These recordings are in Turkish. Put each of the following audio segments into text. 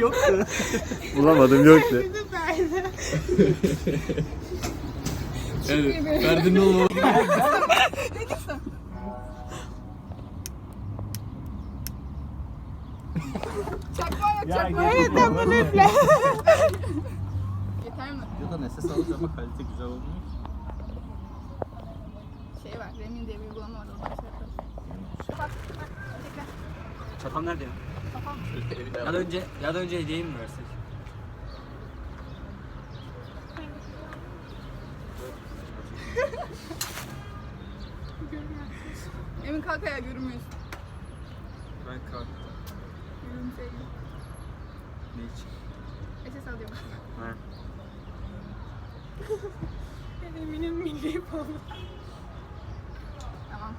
Yoktu. Bulamadım yoktu. Evet. Oğlu. Ne çakma. Evet tam bunu üfle. Yeter mi? Ya da nefes alınca ama kalite güzel olmuyor. Şey var, Remin diye bir uygulama var oradan şey yaparız. Bak, bak, tekrar. Çatal nerede ya? Ya da önce ya da önce hediyeyi mi versek? Emin kalk ayağa görünmüyorsun. Ben kalktım. Gülümseyin. Ne için? Ses alıyorum. Ha. Eminim milli falan. Tamam.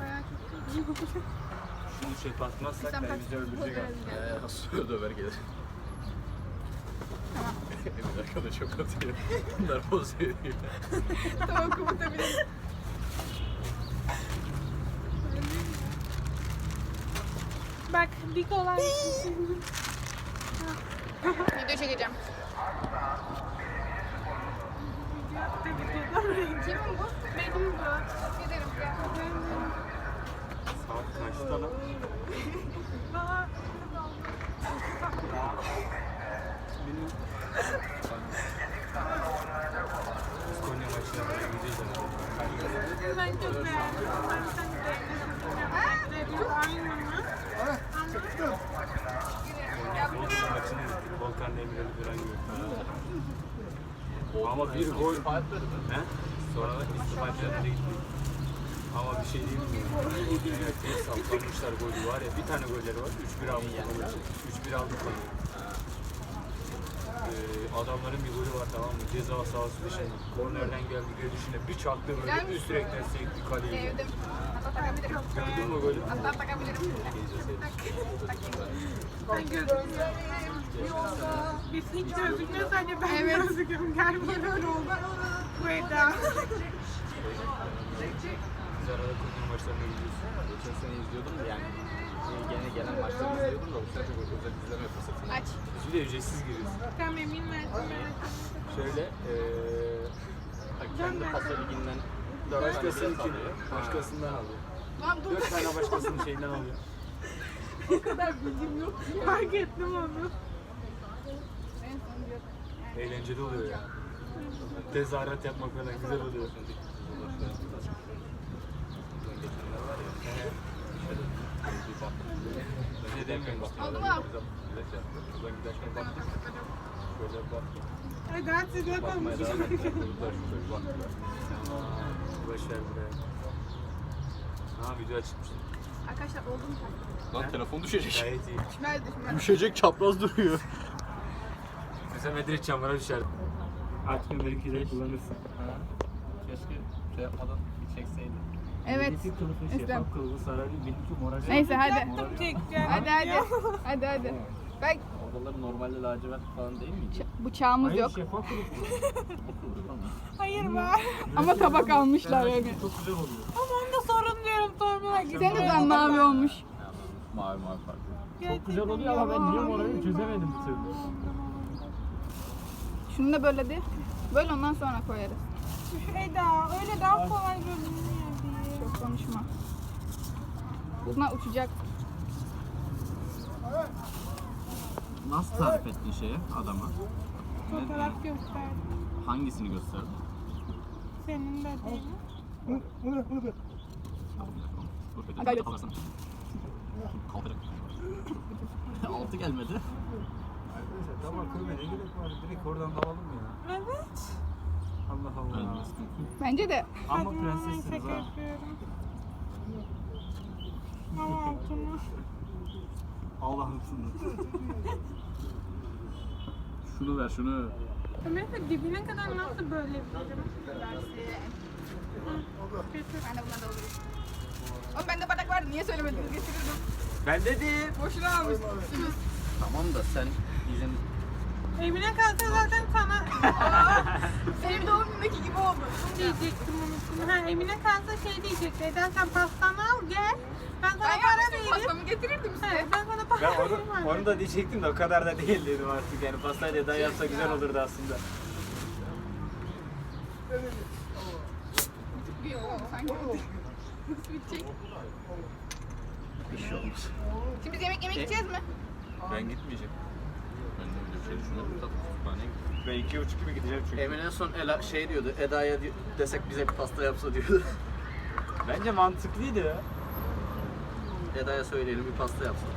Bayağı çok iyi. Şunu Sen ben bak, bizi öldürecek gel. Eee suya döver gelir. Tamam. Emin arkada çok atıyor. Bunlar poz veriyor. Tamam kapatabilirim. Bak dik olan Video çekeceğim. Kimin bu? benim bu. Teşekkür ederim. Saat kaçta lan? Benim... Biz Konya maçına böyle gideceğiz herhalde. ben çok beğendim. Ben sen beğendim. Aynı mı? Konya maçını izledik. Volkan Demirel'i falan gördük. Ama bir gol... He? Sonra İstifaçlarına gittik. Ama bir şey diyeyim mi? Evet, bir sallamışlar golü var ya. Bir tane golleri var. 3-1 aldık o maçı. 3-1 aldık golü. Ee, adamların bir golü var tamam mı? Ceza sahası dışında. Kornerden geldi gelişine bir çaktı böyle üst direkten sekti kaleye. Sevdim. Hatta takabilirim. Gördün mü golü? Hatta takabilirim. Ben gözüküyorum. Biz hiç gözükmüyor sadece ben Evet. gözüküyorum. Gel böyle oldu. Bu Eda. Biz arada Konya maçlarına gidiyoruz. Geçen sene izliyordum da yani. Yeni gelen maçları izliyordum da bu sene çok özel izleme fırsatım. Aç. Biz bir de ücretsiz giriyoruz. Tamam emin verdim ben. Şöyle eee bak kendi pasa liginden Başkasının alıyor. başkasından alıyor. Lan dur. Dört tane başkasının şeyinden alıyor. Fark ettim onu. En son diyor. Eğlenceli oluyor ya. Tezahürat yapmak falan güzel oluyor. Ne şöyle baktılar. Boş ver buraya. Aha video açılmış. Arkadaşlar oldu mu? Lan telefon düşecek. Gayet iyi. Düşmez düşmez. Düşecek çapraz duruyor. Mesela Medret çamura düşer. Aç belki de kullanırsın. Keşke şey yapmadan bir çekseydin. Evet. Kılıfı şeffaf kılıfı morarlı. Neyse hadi. Yaptım çekeceğim. Hadi hadi. Hadi hadi. Bak Odaları normalde lacivert falan değil miydi? ç- bıçağımız Hayır yok. şeffaf kılıfı. Hayır var. Ama tabak almışlar yani. Çok güzel oluyor. Ama onda sorun diyorum sormaya gidiyorum. Senin de mavi olmuş. Mavi mavi farklı. Çok güzel oluyor ama ben niye morarlı çözemedim bir türlü. Şunu da böyle de. Böyle ondan sonra koyarız. Eda öyle daha kolay görünüyor konuşma. Bunlar uçacak. Nasıl tarif ettin şeye adama? Fotoğraf gösterdim. Hangisini gösterdin? Senin de değil. Hadi hadi. Kaldırın. Altı gelmedi. Tamam koyma ne gerek var? Direkt oradan alalım ya. Evet. Allah Allah. Bence de. Ama Hadi prensessiniz ha. yapıyorum. Ama altını. Allah'ımsınız. Şunu ver şunu. Ömer de dibine kadar nasıl böyle bilirim? Ben de buna da olurum. Oğlum bende bardak vardı. Niye söylemediniz? Getirirdim. Ben dedim. Boşuna almışsınız. Tamam da sen bizim Emine kalsa zaten sana Benim doğum günündeki gibi oldu. diyecektim unuttum. Ha Emine kalsa şey diyecekti. Eda sen pastanı al gel. Ben sana Ben para yapmıştım veririm. pastamı getirirdim size. Evet, ben sana Ben pasta onu, onu da diyecektim de o kadar da değil dedim artık yani pastayla daha yapsa güzel olurdu aslında. Bir oldu sanki. Nasıl bitecek? Bir şey olmaz. Şimdi biz yemek yemek yiyeceğiz mi? Ben gitmeyeceğim. Ben de öyle bir şey düşünüyorum. Tatlı kütüphaneye gideceğim. Ben iki buçuk gibi gideceğim çünkü. Emin en son Ela şey diyordu. Eda'ya di- desek bize bir pasta yapsa diyordu. Bence mantıklıydı. Eda'ya söyleyelim bir pasta yapsın.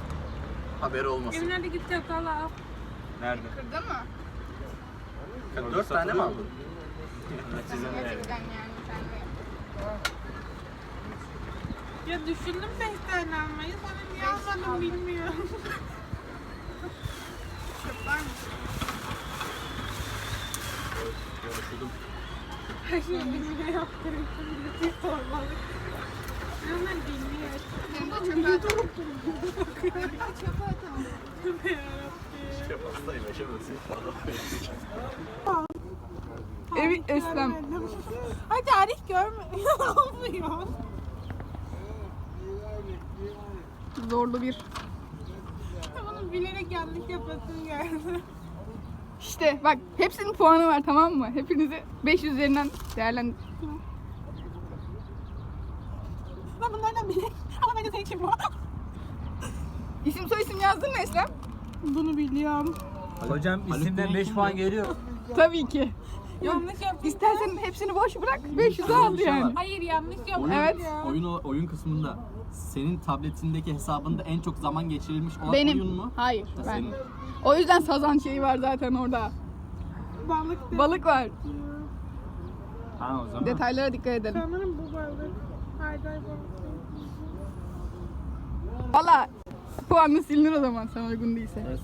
Haberi olmasın. Evin hadi git çakal al. Nerede? Kırdın mı? Orada Dört tane mi satılıyor aldın? Çizelim yani. Gerçekten yani sen de. Ya düşündüm beş tane almayı. Sonra niye almadım bilmiyorum. Çöpler mi? Görüşürdüm. Her şeyi bilmiyor yaptırıyorum. Bir sormalı. Ama bilmiyor. Benim de çöpe atalım. Çöpe atalım. Tövbe yarabbim. İşte pastayla yaşamasın. Evi Eslem. Ay tarih görme. Olmuyor. Zorlu bir. Bilerek yanlış yapasın geldi. İşte bak hepsinin puanı var tamam mı? Hepinizi 500 üzerinden değerlendir. Ben bunlardan biri. Ama ben de senin için bu. İsim soy isim yazdın mı Eslem? Bunu biliyorum. Hocam isimden 5 puan geliyor. Tabii ki. Yanlış yaptım. İstersen hepsini boş bırak. 500 aldı yani. Hayır yanlış yaptım. Evet. Oyun oyun kısmında senin tabletindeki hesabında en çok zaman geçirilmiş olan Benim. oyun mu? Hayır. Ha, Ben. senin. O yüzden sazan şeyi var zaten orada. Balık Balık var. Ha o zaman. Detaylara dikkat edelim. Sanırım bu balık. Haydar balık. Valla puanlı silinir o zaman sana uygun değilse.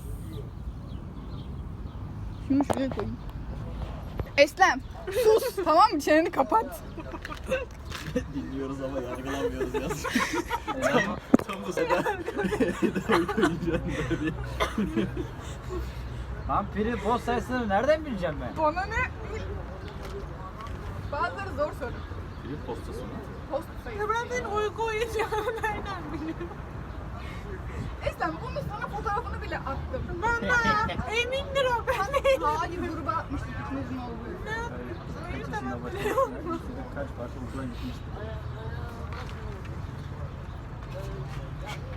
Şunu şuraya koyayım. Eslem sus tamam mı çeneni kapat. Dinliyoruz ama yargılamıyoruz yaz. Tam da Seda. Lan piri post sayısını nereden bileceğim ben? Bana ne? Bazıları zor soru. Bir postası mı? Post sayı. Ya ben senin uyku uyuyacağını nereden biliyorum? Eslem bunu sana fotoğrafını bile attım. Ben de emindir o ben. Hayır gruba atmıştık ikinizin olduğu. Ne yaptın? Hayır tamam. Kaç parça okula gitmişti.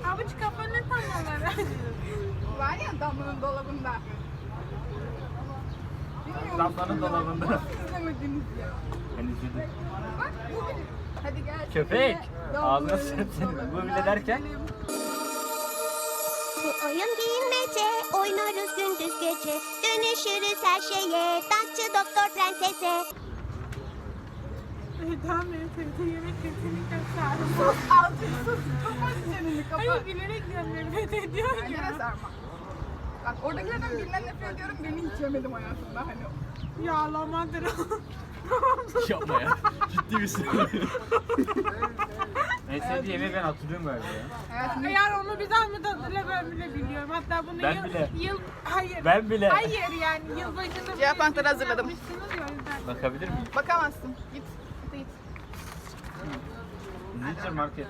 Avuç kafa ne tam olarak? Var ya damlanın dolabında. Bilmiyorum. Damlanın dolabında. İzlemediniz ya. Ben izledim. Bak bu bile. Hadi gel. Köpek! seninle Ağzına damlanın Bu bile derken? gidelim. Bu oyun giyinmece, oynarız gündüz gece. Dönüşürüz her şeye, dansçı doktor prensese. Tamam benim sevdiğim yemek kesinlikle sarma. Sus azıcık sus. Kapat çeneni kapat. Hayır bilerek diyorum ediyor Bence ya. de sarma. Bak oradakilerden birinden nefret ediyorum. Birini hiç yemedim hayatımda. Hani Yağlamadır o. Yapma ya. Ciddi misin? En sevdiği yemeği ben hatırlıyorum galiba ya. Eğer onu bir zahmet hatırla ben bile biliyorum. Hatta bunu Ben yıl, bile. yıl hayır. Ben bile. Hayır yani yılbaşında Cevap bile anahtarı hazırladım. yapmışsınız ya o yüzden. Bakabilir miyim? bakamazsın. Git. İzleyiciler market.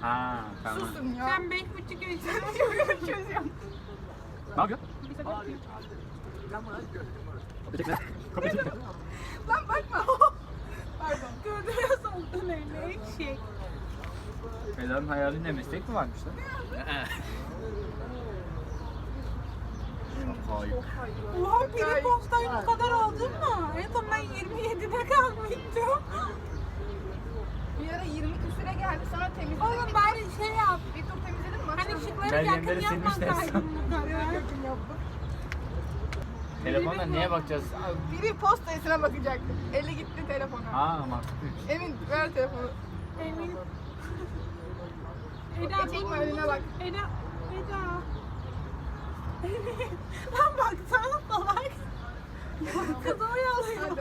Ha tamam. Susun ya. Sen beş buçuk yaşında Çözüyorum. Ne yapıyorsun? Lan bakma. Pardon. gördüğüne soktun öyle eşek. Eda'nın hayalinde meslek mi varmış lan? Ulan piri postayı bu kadar aldın mı? En son ben 27'de kalmıştım. Bir ara 20 küsüre geldi sonra temizledim. Oğlum ben şey yap. Bir tur temizledim mi? Hani ışıkları yakın silmişler yapmasaydın bu kadar. Telefonla neye bakacağız? Biri post sayısına bakacaktı. Eli gitti telefona. Ha mantıklıymış. Emin ver telefonu. Emin. Eda Çekme bu- önüne bak. Eda. Eda. Lan baksana salak. Kız oyalıyor.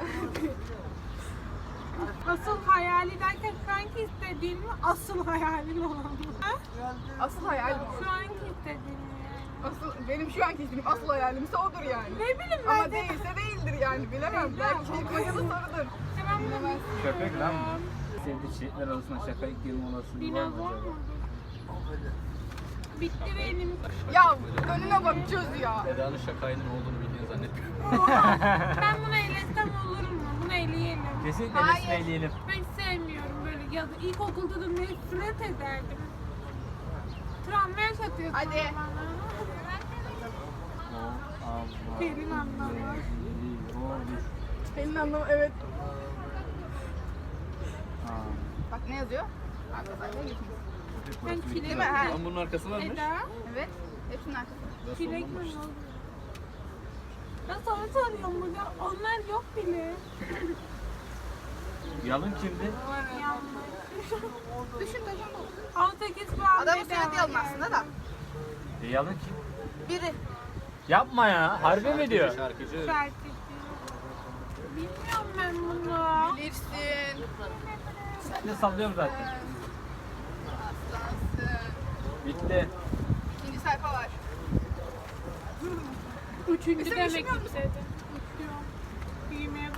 Asıl hayali derken şu anki istediğin mi? Asıl hayalin olan mı? Ha? Asıl hayalim o. Şu anki istediğin mi? Asıl, benim şu anki istediğim asıl hayalimse odur yani. Ne bileyim ben Ama de. değilse değildir yani bilemem. Belki çocuk mayalı sorudur. Hemen bunu Bilemez. Köpek lan bu. Sevdiği çiçekler arasında şaka girme olasılığı var mı mu? bitti benim. Ya önüne bak çöz ya. Eda'nın şakayının olduğunu bildiğini zannetmiyorum. ben bunu eylesem olur mu? Bunu eyleyelim. Kesinlikle Hayır. besmeleyelim. Ben böyle yazı. İlkokulda da nefret ederdim. Travma yaşatıyorsun Hadi. bana. Pelin anlamaz. Pelin anlamı evet. Bak ne yazıyor? Ben çilek Değil mi? Ha. Lan bunun arkası varmış. Eda. Evet. Hepsinin arkası. Çilek mi oldu? Ben sana soruyorum burada. Onlar yok bile. Yalın kimdi? Düşün taşın 18 puan Adamın söylediği alın geldi. aslında da. E, yalın kim? Biri. Yapma ya. Harbi mi diyor? Şarkıcı. Şarkıcı. Bilmiyorum ben bunu. Bilirsin. Ben de sallıyorum zaten. Bitti. İkinci sayfa var. Üçüncü Sen demek istedi. Üşüyorum. Büyümeye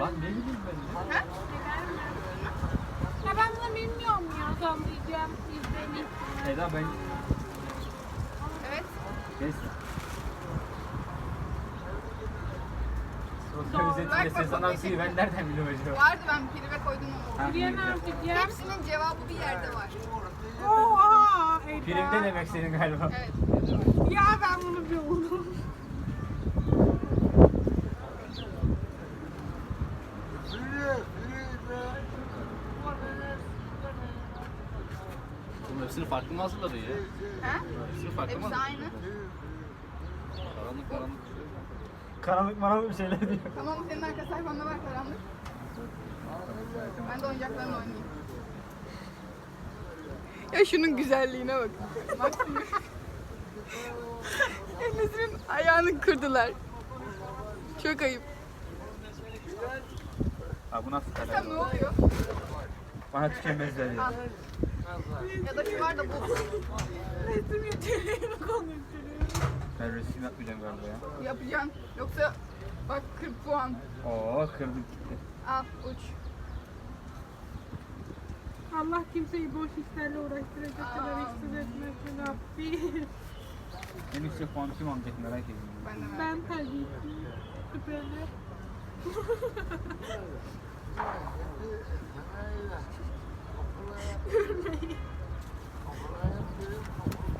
Lan mi? ne bileyim ben ya. Mi? Ya ben bunu bilmiyorum ya. Sallayacağım. İzleyin. Eda ben... Evet. Sosyal özetinde Bak, Sezen Aksu'yu ben nereden biliyorum acaba? Vardı ben prive koydum onu. Ha, primde. yapacağım? Hepsinin cevabı bir yerde var. Oha! Eda. Primde demek senin galiba. Evet. Ya ben bunu biliyordum. Farklı mı hazırladın ya? Ha? Hepsini farklı mı Hepsi aynı. Karanlık karanlık. Karanlık maranlık bir şeyler diyor. Tamam senin arka sayfanda var karanlık. Ben de oyuncaklarla oynayayım. Ya şunun güzelliğine bak. Bak şimdi. Enes'in ayağını kırdılar. Çok ayıp. Ha bu nasıl Sen kadar? ne oluyor? Bana tükenmezler ya. Ya da şu var da bu. Resim yeteneğimi konuşturuyorum. Ben resim yapmayacağım galiba ya. Yapacaksın. Yoksa bak 40 puan. Oo kırdık gitti. Al uç. Allah kimseyi boş işlerle uğraştıracak kadar işsiz etmesin Rabbim. En yüksek puanı kim alacak merak ediyorum. Ben de merak Ben tabii ki. Süperler.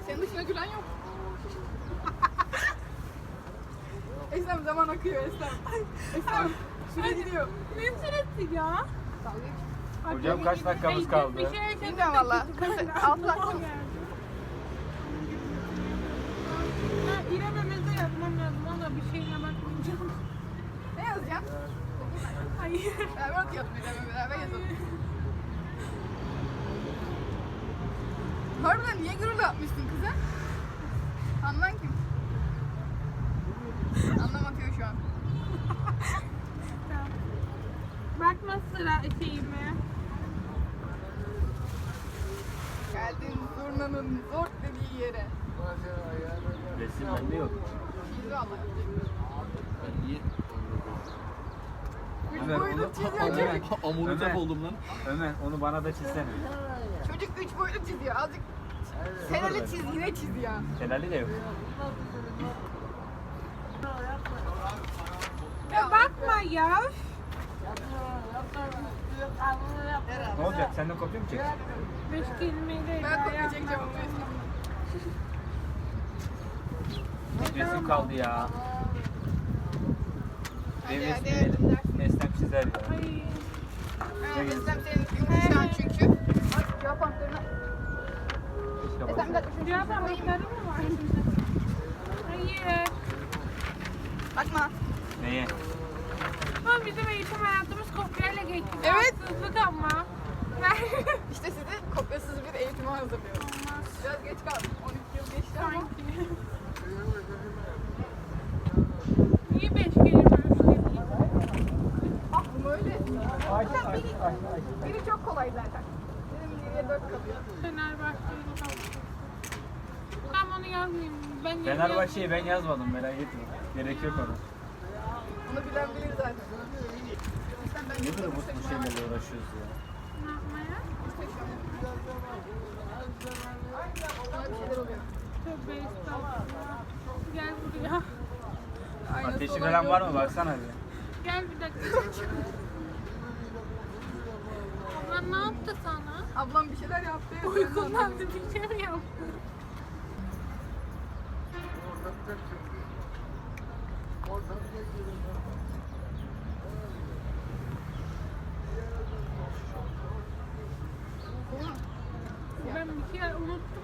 Senin dışında gülen yok. Eslem zaman akıyor Eslem. Eslem süre gidiyor. Ne süresi ya? Hocam kaç dakikamız kaldı? Bir şey Bilmiyorum valla. Altı dakika İrem'e mesaj yazmam lazım. Ona bir şeyine bakmayacağım. Ne yazacaksın? Hayır. Beraber okuyalım beraber, beraber yazalım. Harbiden niye gururla atmışsın kıza? Anlan kim? Anlam atıyor şu an. Tamam. Bakma sıra şeyime. Geldin zurnanın zor dediği yere. Resim bende yok. Allah. Ben niye? Üç Ömer, çiziyor Ömer. Ömer. oldum lan. Ömer onu bana da çizsene. Çocuk üç boyutlu çiziyor. Azıcık sen öyle çiz yine çiz ya. Helali de yok. Ya bakma ya. Ne olacak? Sen de kopya mı çekeceksin? Beş kelimeyle Ben kopya yapma. çekeceğim onu. Resim kaldı ya. Hadi Benim hadi. resmi Eslem çizer ya. Ay. Ha, Eslem senin yumuşağın çünkü. Ay cevap haklarına. Keşke Şuraya koyayım. anahtarı mı var? Hayır. Bakma. Neye? Ama bizim eğitim hayatımız kopyayla geçti. Evet. Haksızlık ama. İşte sizi kopyasız bir eğitime hazırlıyorum. Biraz geç kaldım. 12 yıl geçti ama. Niye beş kelime üç kelime? Bu öyle. Biri, biri çok kolay zaten. Benim geriye 4 kalıyor. Fenerbahçe'nin kaldı. Onu yazmayayım. Ben Fenerbahçe'yi ben yazmadım merak etme. Gerek yok ona. Onu bilen bilir zaten. Ne böyle bu, bu şeylerle uğraşıyoruz ya? Ne yapmaya? Tövbe estağfurullah. Gel buraya. Ateşi falan var mı? Baksana bir. Gel bir dakika. Ablan ne yaptı sana? Ablam bir şeyler yaptı. Uykundan bir şey mi yaptı? Ben bir şey unuttum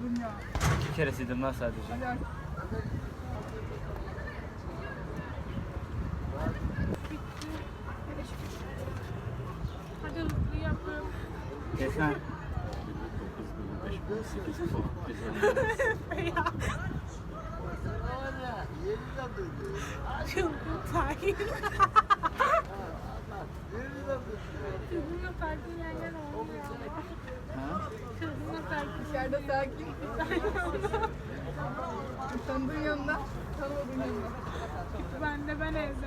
oldun ya. İki kere sildim lan sadece. Hadi artık. Hadi hızlı yapın. Desen. Çılgın sakin. Çılgınla sakin yan yana olmuyor. Çılgınla sakin. Dışarıda sakin. Tanıdığın yanında, tanımadığın yanında. Ben de ben evde.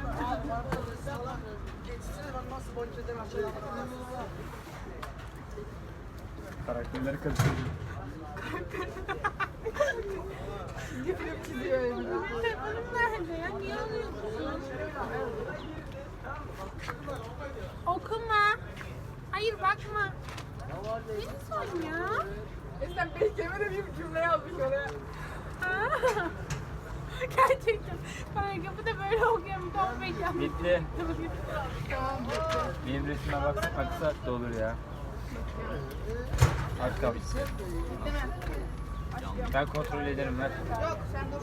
Karakterleri karıştırdım. Çizgi film çiziyor evde. Telefonum nerede ya? Niye alıyorsun? Okuma. Son ya. E sen beş kelime de bir cümle yazmış oraya. Gerçekten. Ben kapıda böyle okuyorum. Tam beş yaptım. Bitti. Benim resmime bak kaç saat de olur ya. Az? Başlıyorum. Ben kontrol ederim ver. Yok, sen dur.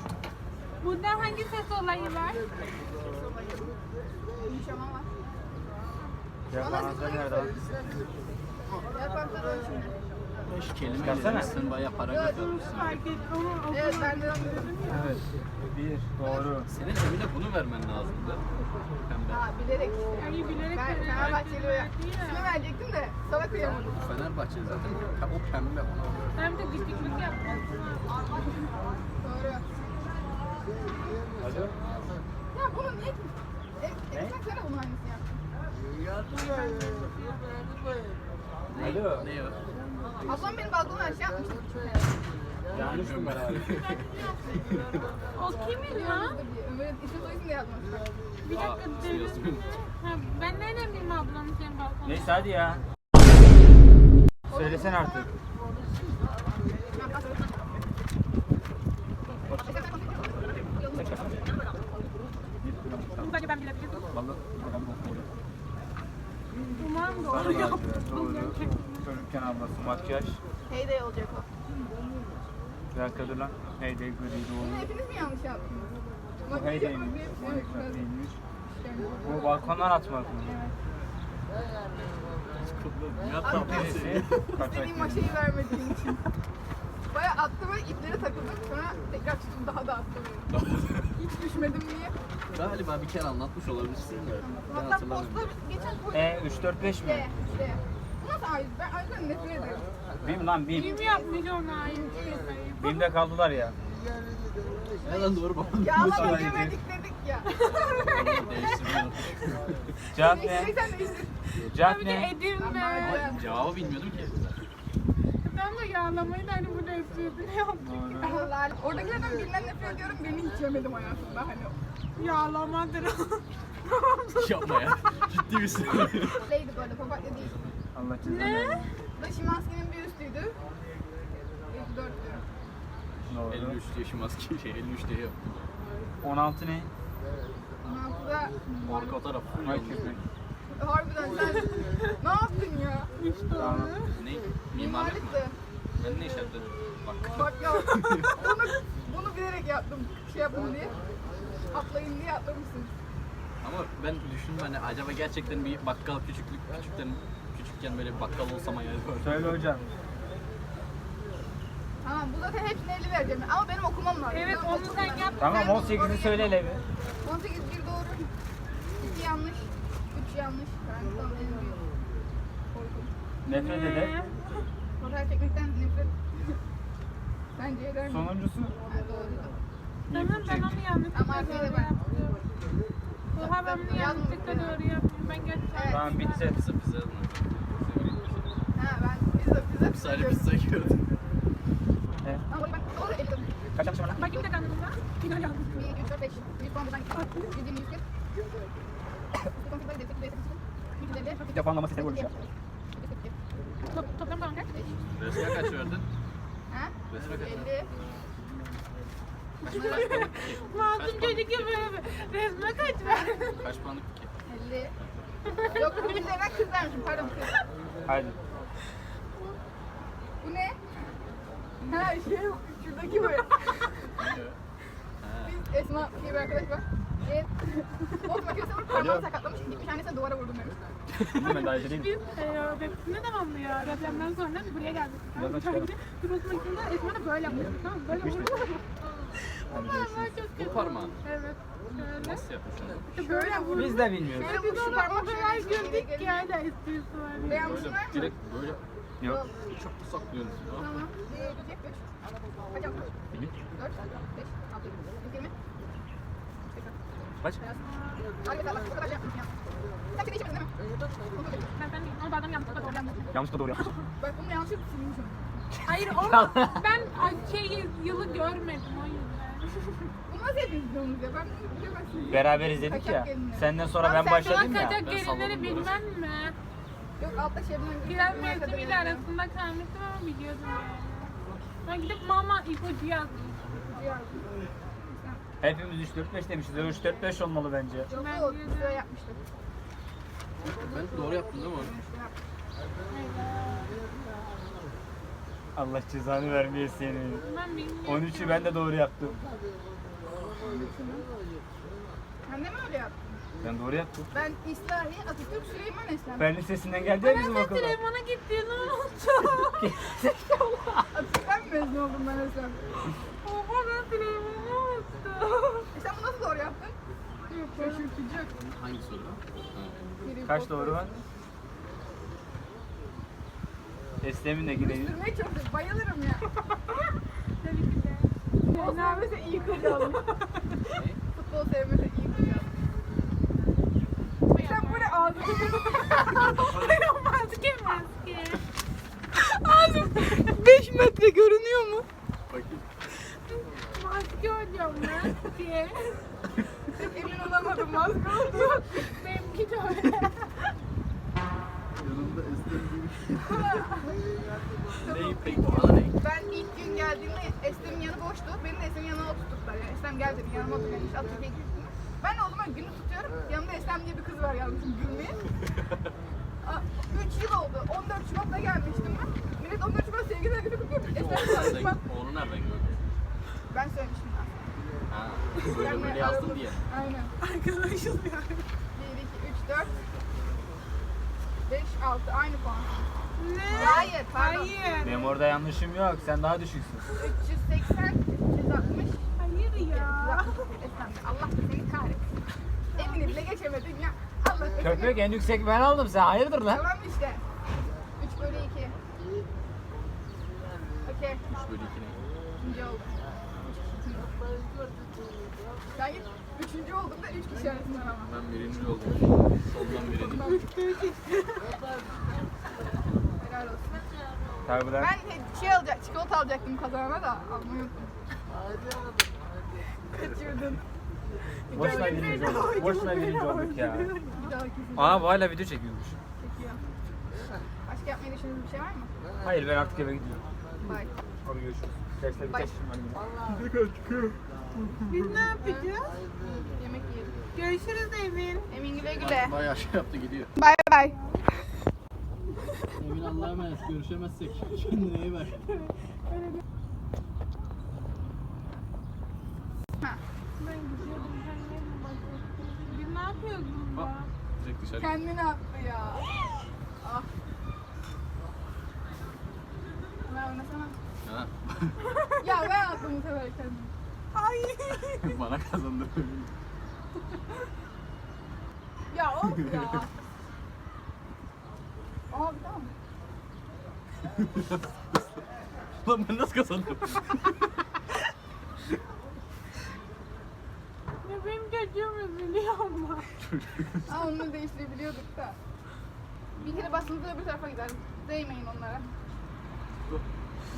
Bundan hangi ses olayı var? Yumuşama var. Ya anahtar nerede Beş kelime yazmışsın bayağı para. Onu okuma. Evet, ben de dedim ya. Evet. Bir. Doğru. Senin Emine bunu vermen lazımdı. Pembe. Ha, bilerek işte. Ay bilerek Ben Fenerbahçeli o ya. ya. İsmi verecektim de sana kıyamadım. Fenerbahçe zaten. Ha, O pembe. Hem de gıcıklık yapmasın. Doğru. Hadi. Ya bunu niye... E, e, sen sana bunun aynısını yaptın. Alo. Ne o? Ablam benim balkona aşağı atmıştı. Yanlış mı ben abi? O kimin lan? Ömer'in ismi soyisim de yazmış. Bir Aa, dakika şey dedim. Ha, ben nereden bileyim ablam senin balkonda? Neyse hadi ya. Söylesene artık. Bunu sadece ben bilebilirim. Vallahi. Umarım doğru yaptım. Çocukken ablası makyaj. Heyday olacak o. Bir dakika dur lan. Heyday gri Bunu doğru. hepiniz mi yanlış yaptınız? Bu Makyaj heydaymış. yapmak bir- değilmiş. işte. Bu balkondan atmak mı? Abi, Birisi kaçak İstediğim maşayı vermediğim için. Baya attım ve iplere takıldım. Sonra tekrar tuttum daha da attım. Hiç düşmedim diye. Galiba bir kere anlatmış olabilirsin de. Ben Hatta hatırlamıyorum. posta geçen posta E 3 4 5 mi? işte. işte. Ayıp? Ben ayıptan nefret ederim. Bim lan bim. Kim yapmış onu ayıp? Bim'de kaldılar ya. Nereden doğru bakın. Yağlama yemedik dedik ya. Cevap ne? Cevap ne? Edirne. Cevabı bilmiyordum ki. Ben de yağlamayı da hani bu da yapıyordu. Ne yaptık? Allah. Oradakilerden birinden nefret ediyorum. Beni hiç yemedim hayatımda. Hani Yağlamadır o. Yapma ya. Ciddi misin? Leydi bu arada papatya değil. Allah cezanı. Ne? Bu da Şimanski'nin bir üstüydü. 54'tü. Doğru. 53 yaşım az ki şey 53 diye yok. 16 ne? 16'da Arka taraf. Ay köpek. harbiden sen ne yaptın ya? Tamam. Ne? Mimarlık mı? Mimarlıktı. Ben ne iş yaptım? Bak. Bak ya bunu, bunu bilerek yaptım. Şey yapın diye. Atlayın diye atlamışsın. Ama ben düşündüm hani acaba gerçekten bir bakkal küçüklük küçükten Çocukken böyle bir bakkal olsam hayal var. Söyle hocam. Tamam bu zaten hepsini 50 vereceğim. Ama benim okumam lazım. Evet onu sen yap. Tamam Sen 18'i doğru söyle hele bir. 18 bir doğru. 2 yanlış. 3 yanlış. Ben son en büyük korkum. Nefret eder. Fotoğraf çekmekten nefret. Bence eder mi? Sonuncusu. Ha, doğru. Tamam ben onu yanlışlıkla Ama arkaya da ben. Oha ben bunu yanlışlıkla doğru yaptım. Ben gerçekten. Evet. Tamam bitti. Pizza pizza yazın. Ha ben pizza pizza Bir sadece pizza yiyordum. Ama ben doğru eldim. Kaç yapmışım lan? Bakayım da kanalımda. Yine yanlış. 1, 2, 3, 4, 5. 100 puan buradan gitti. 120, 140. Bu konfigürde destek, destek, destek. 150. Bir de puanlama sistemi olmuş ya. Top, toplam puan kaç? Resme kaç verdin? Ha? Resme kaç 50. Masum çocuk gibi bir resme kaç ver. Kaç puanlık ki? 50. Yok bu üzerinden kız vermişim pardon kız. Haydi. Bu ne? Ha şey şuradaki bu. Biz Esma diye bir arkadaş var. Evet. Bot makinesi vurup parmağını sakatlamış. Gitmiş annesine duvara vurdum demiş. Bildim ben daha önce değil. Biz e, websinde devamlıyor. Reklamdan sonra böyle geldik. Biraz Tamam, bence Cross makine'de Esma da böyle yapıyor. Tamam böyle vuruyor. Parmağı çok kötü. Bu parmağın. Evet. Şöyle. Nasıl yapmış onu? İşte böyle vuruyor. Biz de bilmiyoruz. Şöyle Biz bu şu parmak şöyle güldük ki hala Böyle var mı? direkt böyle Yok. çok saklıyorsun. Tamam. 1, 2, 3. Kaç yapmış? 4, 5, 6, 20. Kaç? Arkadaşlar bak bu kadar şey yapmış ya. Sen seni içmedin değil mi? Ben ben ama yanlışlıkla doğru yaptım. Yanlışlıkla doğru yapmışım. Bak bunu yanlışlıkla silmişim. Hayır o ben şey yılı görmedim o yüzden. Bunu nasıl biliyorsunuz ya? Ben bunu bilemezsiniz. Beraber izledik Kaçak ya. Senden sonra ben sen başladım ya. kaçak Ben gelinleri bilmem mi? Yok altta Şebnem Giren Gül'ün arkada mevzumiyle yazıyor. arasında kalmıştım ama biliyordum yani. Ben gidip mama ipucu yazdım. Hepimiz 3-4-5 demişiz. 3-4-5 olmalı bence. Yok girdim. şöyle yapmıştım. Ben doğru yaptım değil mi? Allah cezanı vermeye seni. Ben bilmiyorum. 13'ü ben de doğru yaptım. Sen de mi öyle yaptın? Ben doğru yaptım. Ben İslahi, Atatürk, Süleyman Eslem. Fen Lisesi'nden geldi ya bizim Ben okula. Süleyman'a gittiğini unuttum. Atatürk'ten mi mezun oldum ben Eslem? Oha ben Süleyman'ı unuttum. E sen bunu nasıl doğru yaptın? Yok şaşırtıcı. Hangi soru? Kaç doğru var? Eslem'in de yine Sürmeye çalışıyorum. Bayılırım ya. Tabii ki de. Futbol sevmese iyi kıracağım. Futbol sevmese iyi kıracağım. Sen böyle ağzını Hayır maske maske. 5 metre görünüyor mu? Bakayım. Maske hocam maske. Emin olamadım maske oldu. Benimki de öyle. Yanımda Eslem gibi. Neyi peki? Bana ne? Ben ilk gün geldiğimde Eslem'in yanı boştu. Beni de Eslem'in yanına oturttular. Yani Eslem gel dedi yanıma otur demiş. Gittim. Ben de o zaman günü tutuyorum. Yanımda Eslem diye bir kız var yazmışım gülmeye. 3 yıl oldu. 14 Şubat'ta gelmiştim ben. Millet 14 Şubat sevgililer günü kutluyor. Peki Eslem'le onu nereden, gördün? Ben söylemiştim ben. Ha, böyle böyle yazdım diye. Aynen. Arkadaşım ya. 1, 2, 3, 4, 5, 6 aynı puan. Ne? Hayır, pardon. Hayır. Benim orada yanlışım yok. Sen daha düşüksün. 380, 360, Hayır ya. 360. Esnaf, Allah seni. Emini bile geçemedin ya. Allah Köpek en yüksek ben aldım. Sen hayırdır lan? Tamam işte. 3 bölü 2. Okey. 3 bölü 2 ne? İkinci oldum. Ben git üçüncü oldum da üç kişi arasından ama. Ben birinci oldum. Sondan birinci. Helal olsun. Tabii. Ben şey alacak, çikolata alacaktım kazanana da almayı unuttum. Kaçırdın. Boşuna birinci olduk. Boşuna birinci olduk ya. Bir Aa bu hala video çekiyormuş. çekiyor. Başka yapmayı düşündüğünüz bir şey var mı? Hayır ben artık eve gidiyorum. Bye. Hadi görüşürüz. Dersler Bye. biter şimdi. Biz ne yapacağız? Yemek yiyelim. Görüşürüz Emin. Emin güle güle. Bayağı şey yaptı gidiyor. Bye bye. Emin Allah'a emanet. Görüşemezsek kendine iyi bak. yapmıyordun Bak, ya. direkt dışarı. Kendini attı ya. ah. Ben oynasana. Ha. ya ben attım bu sefer kendimi. Ay. Bana kazandırıyor. ya of ya. Abi tamam. Lan ben nasıl kazandım? Çocuğum üzülüyor ama. Aa onu değiştirebiliyorduk da. Bir kere bastığınızda öbür tarafa gider. Değmeyin onlara.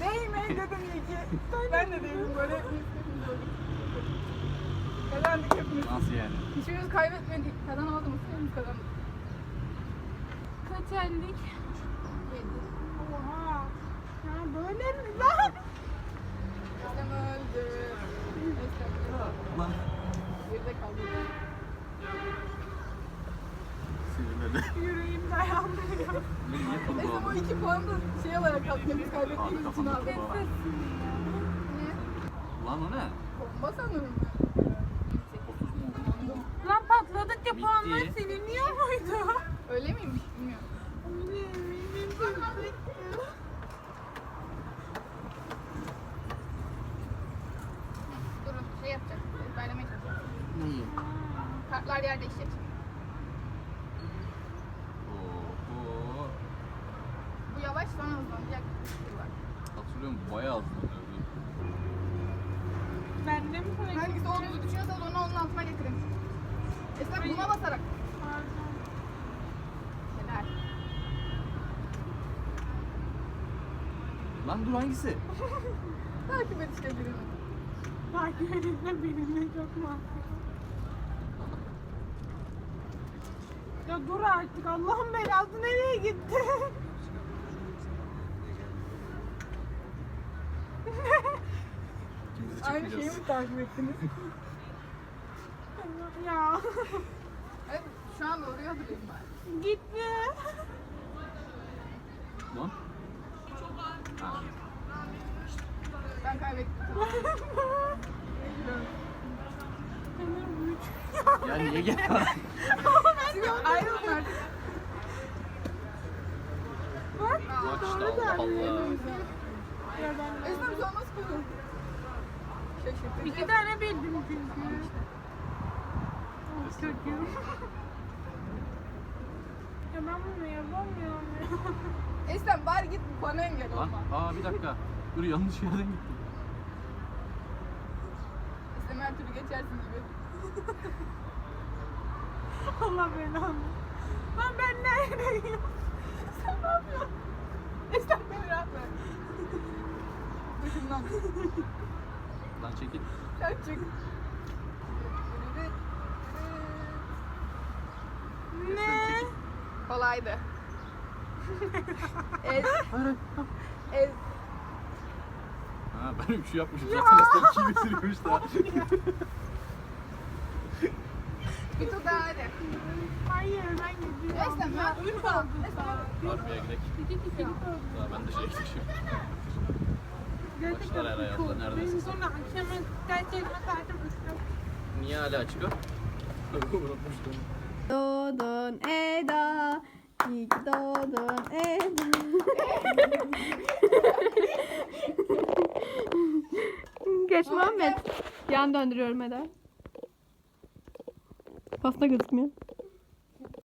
Değmeyin dedim iyi ki. Ben de değilim böyle. Kazandık hepimiz. Nasıl yani? Hiçbirimiz kaybetmedik. Kazanamadığımız hepimiz kazandık. Kaç ellik? Yedi. Oha. Ya böyle mi lan? İstem öldü. Öldü. Geride kaldı. Sinirleri. Yüreğim dayanmıyor. O oldu? iki puanı da şey olarak. Biz kaybettiğimiz için kafamda aldı. kafa var. Ne? Lan o ne? Bomba sanırım. 30 mu? Lan patladıkça puanlar siliniyor muydu? Öyle miymiş bilmiyorum. Durun şey yapacak. Ezberlemeye çalışacak. Neyi? Kartlar yer değişecek. Oo. Bu yavaş sonra hızlanacak. Dur bak. Hatırlıyorum bayağı hızlanıyordu. Ben de mi sıra Hangisi olduğunu düşünüyorsanız onu onun altına getirin. Esra buna basarak. Helal. Dur hangisi? Takip et işte birini. Takip edilme benimle çok mantıklı. Ya dur artık Allah'ın belası nereye gitti? Aynı şeyi mi takip ettiniz? ya evet şu an doğruyu hatırlayayım bari. gitti. Lan. Ben kaybettim. Ya niye gel? Ayrılın artık. Bak. Bak işte Allah Allah. Ya ben Esra sen nasıl kazandın? Şaşırtıcı. İki tane bildim çünkü. Oh, çocuğum. ya ben bunu yapamıyorum ya. Eslem bari git bana engel Lan olma. aa bir dakika. Dur yanlış yerden gittim. Eslem her türlü geçersin gibi. Allah belanı. Lan ben neredeyim? Sen ne yapıyorsun? Eslem beni rahat ver. Dışımdan. Lan çekil. Sen çık. Ne? Kolaydı. Ez. Ez. Ha ben üçü yapmışım zaten Esra ikiyi bitiriyormuş daha. Bir tur daha hadi. Hayır ben gidiyorum. Eslem ya. Üç al. Eslem. Harbiye gidelim. İki. Daha ben de şey gideceğim. Gerçekten Başlar her çok ayazda, oldu. neredesin Benim sonra akşama ders saatim ısrar. Niye hala açık o? Unutmuştum. Doğdun Eda. İyi ki doğdun. Geç Muhammed. Yan döndürüyorum Eda. Pasta gözükmüyor.